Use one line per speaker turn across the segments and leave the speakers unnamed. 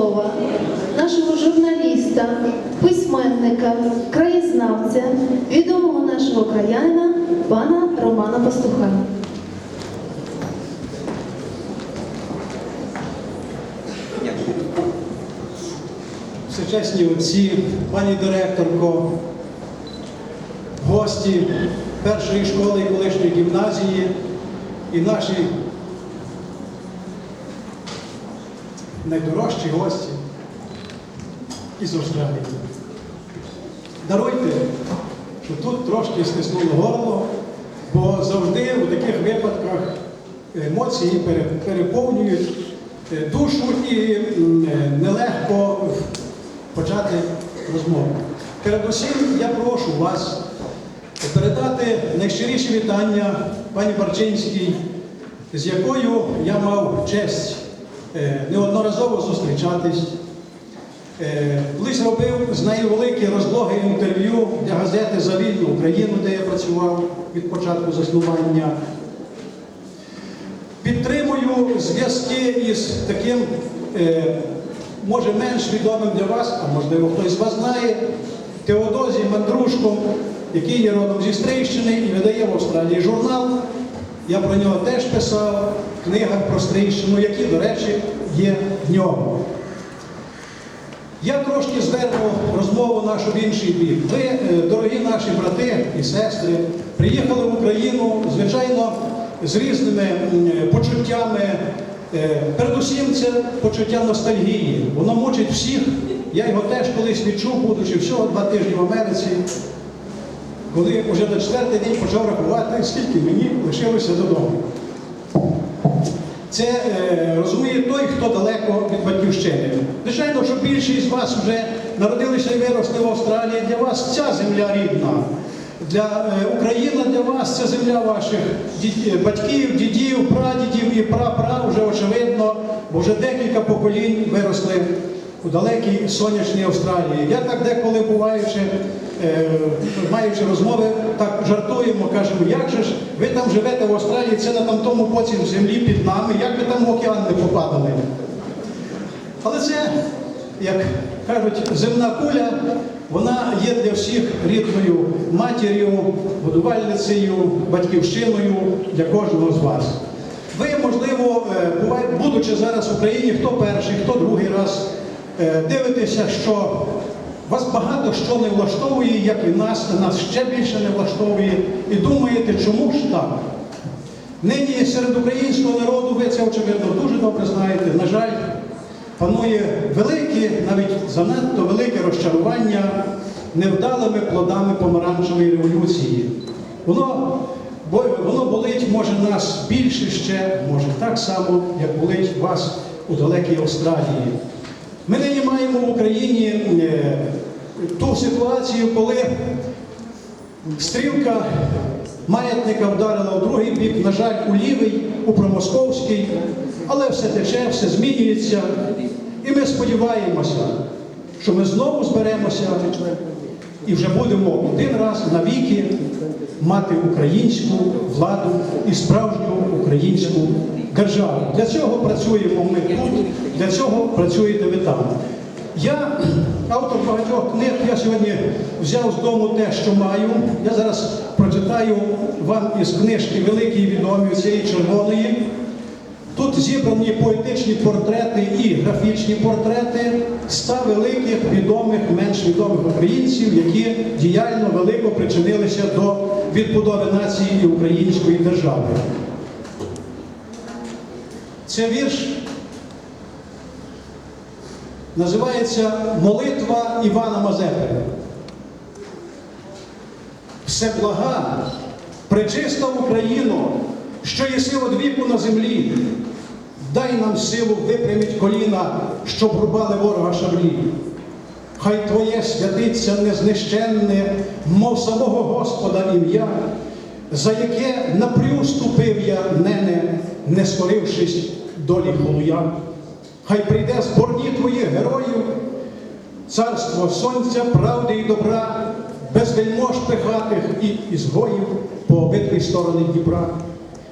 слова нашого журналіста, письменника, краєзнавця, відомого нашого краянина пана Романа Пастуха.
Всечесні отці, пані директорко, гості першої школи і колишньої гімназії і наші найдорожчі гості із Австралії. Даруйте, що тут трошки стиснуло горло, бо завжди у таких випадках емоції переповнюють е, душу і е, нелегко почати розмову. Передусім я прошу вас передати найщиріші вітання пані Барчинській, з якою я мав честь неодноразово зустрічатись. Е, Колись робив з нею велике розлоге інтерв'ю для газети За вільну Україну, де я працював від початку заснування. Підтримую зв'язки із таким, е, може менш відомим для вас, а можливо хтось з вас знає, Теодозі Мандрушком, який є родом зі Стрийщини і видає в Австралії журнал. Я про нього теж писав в книгах про Стрийщину, які, до речі, є в ньому. Я трошки зверну розмову нашу в інший бік. Ви, е, дорогі наші брати і сестри, приїхали в Україну, звичайно, з різними почуттями. Е, Передусім, це почуття ностальгії. Воно мучить всіх. Я його теж колись відчув, будучи всього два тижні в Америці, коли вже на четвертий день почав рахувати, скільки мені лишилося додому. Це е, розуміє той, хто далеко від батьківщини. Звичайно, що більшість з вас вже народилися і виросли в Австралії. Для вас ця земля рідна. Для е, Україна для вас це земля ваших дід- е, батьків, дідів, прадідів і прапра вже очевидно, бо вже декілька поколінь виросли у далекій сонячній Австралії. Я так деколи буваючи, маючи розмови, так жартуємо, кажемо, як же ж ви там живете в Австралії, це на там тому боці землі під нами, як ви там в океан не попадали? Але це, як кажуть, земна куля, вона є для всіх рідною матір'ю, годувальницею, батьківщиною для кожного з вас. Ви, можливо, е, будучи зараз в Україні, хто перший, хто другий раз, е, дивитеся, що вас багато що не влаштовує, як і нас, а нас ще більше не влаштовує, і думаєте, чому ж так? Нині серед українського народу, ви це очевидно дуже добре знаєте, на жаль, панує велике, навіть занадто велике розчарування невдалими плодами помаранчевої революції. Воно, бо, воно болить, може, нас більше ще, може так само, як болить вас у далекій Австралії. Ми нині маємо в Україні е, ту ситуацію, коли Стрілка маятника вдарила у другий бік, на жаль, у лівий, у промосковський, але все тече, все змінюється. І ми сподіваємося, що ми знову зберемося і вже будемо один раз навіки мати українську владу і справжню українську державу. Для цього працюємо ми тут, для цього працюєте ви там. Я автор багатьох книг, я сьогодні взяв з дому те, що маю. Я зараз прочитаю вам із книжки великі відомі цієї червоної. Тут зібрані поетичні портрети і графічні портрети ста великих відомих, менш відомих українців, які діяльно велико причинилися до відбудови нації і української держави. Це вірш називається Молитва Івана Мазепи. Всеблага, пречиста Україно, що єси од віку на землі, дай нам силу випрямить коліна, щоб рубали ворога шаблі. Хай Твоє святиться незнищенне, мов самого Господа ім'я, за яке напрю ступив я, нене, не скорившись долі холуя. Хай прийде зборні твоїх героїв, царство сонця, правди і добра, без вельмож пихатих і ізгоїв по обидві сторони Дніпра.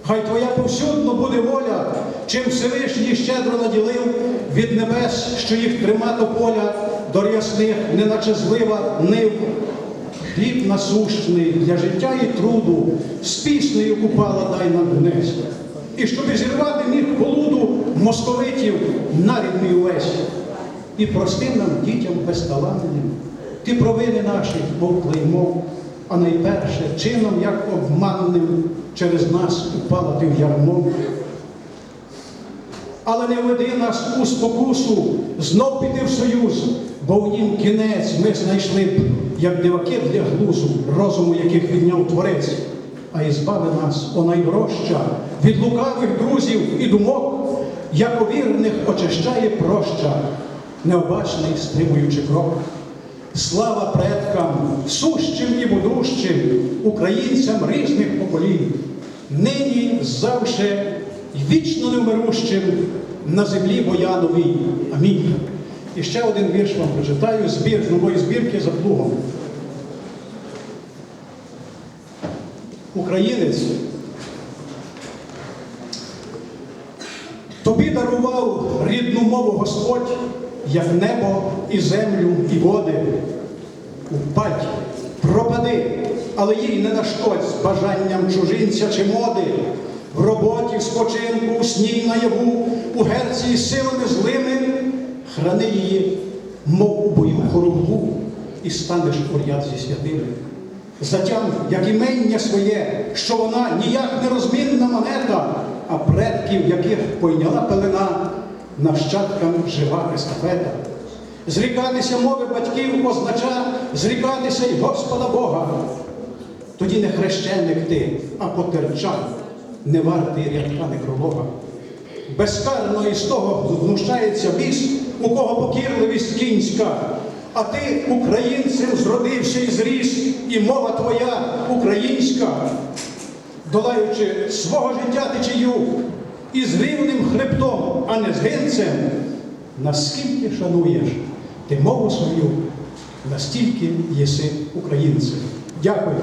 Хай Твоя повсюдно буде воля, чим Всевишній щедро наділив від небес, що їх трима до поля, до рясних, неначе злива нив. Хліб насущний для життя і труду, з піснею купала дай нам вниз. І щоб зірвати міг полуду московитів нарід мій увесь. І прости нам, дітям безталанним, ти провини наші, мов клеймо, а найперше чином, як обманним, через нас упала ти в ярмо. Але не веди нас у спокусу, знов піти в союз, бо в нім кінець ми знайшли б, як диваки для глузу, розуму, яких відняв творець. А і збави нас, о найдорожча, від лукавих друзів і думок, як овірних очищає проща, необачний стримуючи крок. Слава предкам, сущим і будущим, українцям різних поколінь, нині завше вічно невмирущим на землі Бояновій. Амінь. І ще один вірш вам прочитаю збір з нової збірки за плугом. Українець Тобі дарував рідну мову Господь, як небо і землю, і води. Упадь, пропади, але їй не нашкодь з бажанням чужинця чи моди. В роботі, в спочинку, у сні наяву, у герці силами злими, храни її, мов у бою хоругву, і станеш ряд зі святими. Затям, як імення своє, що вона ніяк не розмінна монета, а предків, яких пойняла пелена, нащадкам жива естафета. Зрікатися мови батьків означа зрікатися й Господа Бога. Тоді не хрещеник ти, а потерча, не вартий рядка некролога. Безкарно із того знущається біс, у кого покірливість кінська. А ти українцем зродився і зріс, і мова твоя українська, долаючи свого життя течію, і з рівним хребтом, а не з гинцем, наскільки шануєш ти мову свою, настільки єси українцем. Дякую.